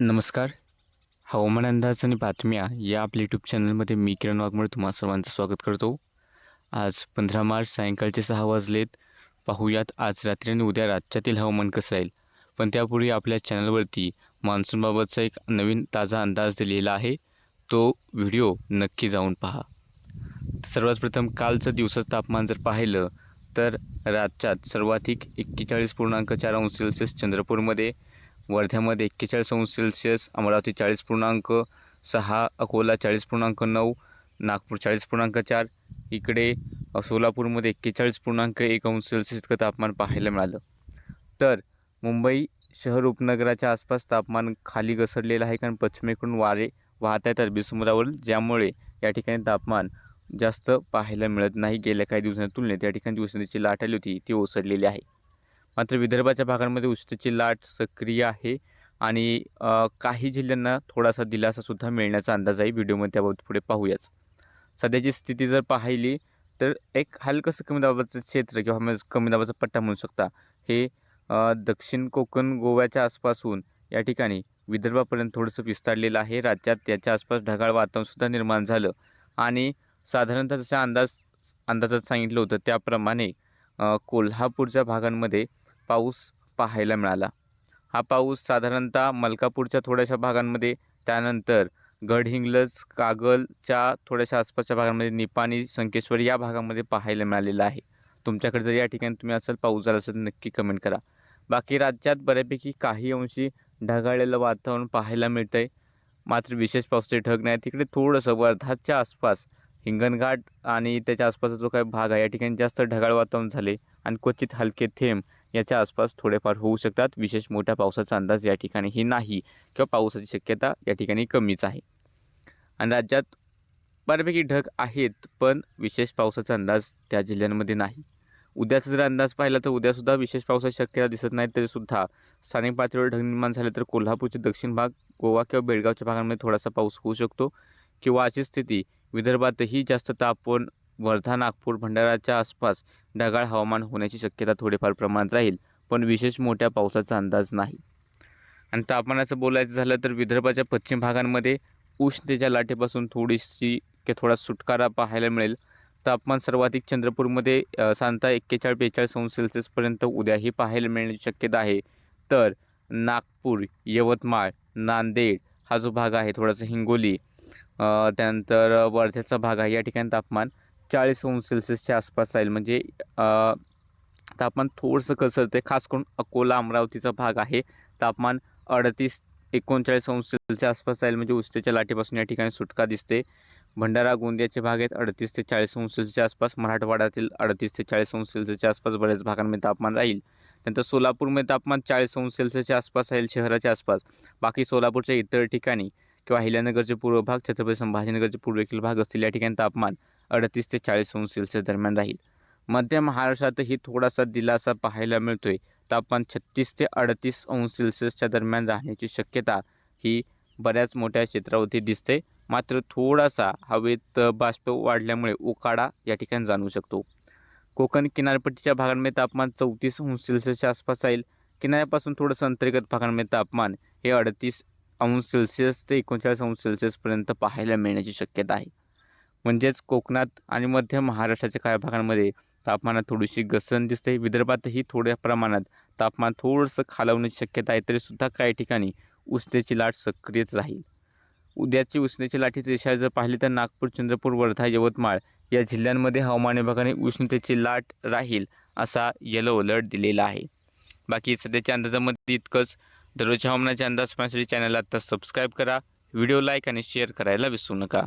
नमस्कार. हवामान अंदाज आणि बातम्या या आपल्या यूट्यूब चॅनलमध्ये मी किरण वाघमोडे तुम्हा सर्वांचं स्वागत करतो. आज पंधरा मार्च सायंकाळचे सहा वाजलेत. पाहूयात आज रात्री आणि उद्या राज्यातील हवामान कसं राहील? पण त्यापूर्वी आपल्या चॅनलवरती मान्सूनबाबतचा एक नवीन ताजा अंदाज दिलेला आहे. तो व्हिडिओ नक्की जाऊन पहा. सर्वात प्रथम कालचं दिवसाचं तापमान जर पाहिलं तर राज्यात सर्वाधिक एक्केचाळीस पूर्णांक चार अंश सेल्सिअस चंद्रपूरमध्ये वर्ध्यामध्ये एक्केचाळीस अंश सेल्सिअस अमरावती चाळीस पूर्णांक सहा अकोला चाळीस पूर्णांक नऊ नागपूर चाळीस पूर्णांक चार इकडे सोलापूरमध्ये एक्केचाळीस पूर्णांक एक अंश सेल्सिअस इतकं तापमान पाहायला मिळालं. तर मुंबई शहर उपनगराच्या आसपास तापमान खाली घसरलेलं आहे कारण पश्चिमेकडून वारे वाहत आहेत अरबी समुद्रावरून ज्यामुळे या ठिकाणी तापमान जास्त पाहायला मिळत नाही. गेल्या काही दिवसांच्या तुलनेत या ठिकाणी जी लाट आली होती ती ओसरलेली आहे. मात्र विदर्भाच्या भागांमध्ये उष्णतेची लाट सक्रिय आहे आणि काही जिल्ह्यांना थोडासा दिलासासुद्धा मिळण्याचा अंदाज आहे. व्हिडिओमध्ये त्याबाबत पुढे पाहूयाच. सध्याची स्थिती जर पाहिली तर एक हलकंसं कमी दाबाचं क्षेत्र किंवा कमी दाबाचा पट्टा म्हणू शकता. हे दक्षिण कोकण गोव्याच्या आसपासून या ठिकाणी विदर्भापर्यंत थोडंसं विस्तारलेलं आहे. राज्यात त्याच्या आसपास ढगाळ वातावरणसुद्धा निर्माण झालं. आणि साधारणतः जसं अंदाज अंदाजात सांगितलं होतं त्याप्रमाणे कोल्हापूरच्या भागांमध्ये पाऊस पाहायला मिळाला. हा पाऊस साधारणतः मलकापूरच्या थोड्याशा भागांमध्ये त्यानंतर गडहिंग्लज कागलच्या थोड्याशा आसपासच्या भागांमध्ये निपाणी संकेश्वर या भागामध्ये पाहायला मिळालेला आहे. तुमच्याकडे जर या ठिकाणी तुम्ही असाल पाऊस झाला असेल नक्की कमेंट करा. बाकी राज्यात बऱ्यापैकी काही अंशी ढगाळलेलं वातावरण पाहायला मिळतं आहे मात्र विशेष पावसाचे ढग नाही तिकडे थोडंसं वर्धाच्या आसपास हिंगणघाट आणि त्याच्या आसपासचा जो काही भाग आहे या ठिकाणी जास्त ढगाळ वातावरण झाले आणि क्वचित हलके थेंब याच्या आसपास थोडेफार होऊ शकतात. विशेष मोठ्या पावसाचा अंदाज या ठिकाणीही नाही किंवा पावसाची शक्यता या ठिकाणी कमीच आहे. आणि राज्यात बऱ्यापैकी ढग आहेत पण विशेष पावसाचा अंदाज त्या जिल्ह्यांमध्ये नाही. उद्याचा जर अंदाज पाहिला तर उद्यासुद्धा विशेष पावसाची शक्यता दिसत नाही तरीसुद्धा स्थानिक पातळीवर ढग निर्माण झाले तर कोल्हापूरचे दक्षिण भाग गोवा किंवा बेळगावच्या भागांमध्ये थोडासा पाऊस होऊ शकतो. किंवा अशी स्थिती विदर्भातही जास्त तापमान वर्धा नागपूर भंडाराच्या आसपास ढगाळ हवामान होण्याची शक्यता थोडेफार प्रमाणात राहील पण विशेष मोठ्या पावसाचा अंदाज नाही. आणि तापमानाचं बोलायचं झालं तर विदर्भाच्या पश्चिम भागांमध्ये उष्णतेच्या लाटेपासून थोडीशी किंवा थोडा सुटकारा पाहायला मिळेल. तापमान सर्वाधिक चंद्रपूरमध्ये सांता एक्केचाळीस बेचाळीस अंश सेल्सिअसपर्यंत उद्याही पाहायला मिळण्याची शक्यता आहे. तर नागपूर यवतमाळ नांदेड हा जो भाग आहे थोडासा हिंगोली त्यानंतर वर्ध्याचा भाग आहे या ठिकाणी तापमान. चाळीस अंश सेल्सिअसच्या आसपास राहील. म्हणजे तापमान थोडंसं घसरते खास करून अकोला अमरावतीचा भाग आहे. तापमान अडतीस एकोणचाळीस अंश सेल्सिअसच्या आसपास राहील. म्हणजे उष्णतेच्या लाटेपासून या ठिकाणी सुटका दिसते. भंडारा गोंदियाचे भाग आहेत अडतीस ते चाळीस अंश सेल्सिअसच्या आसपास. मराठवाड्यातील अडतीस ते चाळीस अंश सेल्सिअसच्या आसपास बऱ्याच भागांमध्ये तापमान राहील. त्यानंतर सोलापूरमध्ये तापमान चाळीस अंश सेल्सिअसच्या आसपास राहील शहराच्या आसपास. बाकी सोलापूरच्या इतर ठिकाणी किंवा अहिल्यानगरचे पूर्व भाग छत्रपती संभाजीनगरचे पूर्वेकडील भाग असतील या ठिकाणी तापमान अडतीस ते चाळीस अंश सेल्सिअस दरम्यान राहील. मध्य महाराष्ट्रातही थोडासा दिलासा पाहायला मिळतोय. तापमान छत्तीस ते अडतीस अंश सेल्सिअसच्या दरम्यान राहण्याची शक्यता ही बऱ्याच मोठ्या क्षेत्रावरती दिसते. मात्र थोडासा हवेत बाष्प वाढल्यामुळे उकाडा या ठिकाणी जाणवू शकतो. कोकण किनारपट्टीच्या भागांमध्ये तापमान चौतीस अंश सेल्सिअसच्या आसपास राहील. किनाऱ्यापासून थोडंसं अंतर्गत भागांमध्ये तापमान हे अडतीस अंश सेल्सिअस ते एकोणचाळीस अंश सेल्सिअसपर्यंत पाहायला मिळण्याची शक्यता आहे. म्हणजेच कोकणात आणि मध्य महाराष्ट्राच्या काही भागांमध्ये तापमानात थोडीशी घसरण दिसते. विदर्भातही थोड्या प्रमाणात तापमान थोडंसं खालावण्याची शक्यता आहे तरीसुद्धा काही ठिकाणी उष्णतेची लाट सक्रियच राहील. उद्याची उष्णतेची लाटीचे दिशा जर पाहिली तर नागपूर चंद्रपूर वर्धा यवतमाळ या जिल्ह्यांमध्ये हवामान विभागाने उष्णतेची लाट राहील असा येलो अलर्ट दिलेला आहे. बाकी सध्याच्या अंदाजामध्ये इतकंच. दररोजच्या हवामानाचे अंदाज पाहण्यासाठी चॅनलला आत्ता सबस्क्राईब करा व्हिडिओ लाईक आणि शेअर करायला विसरू नका.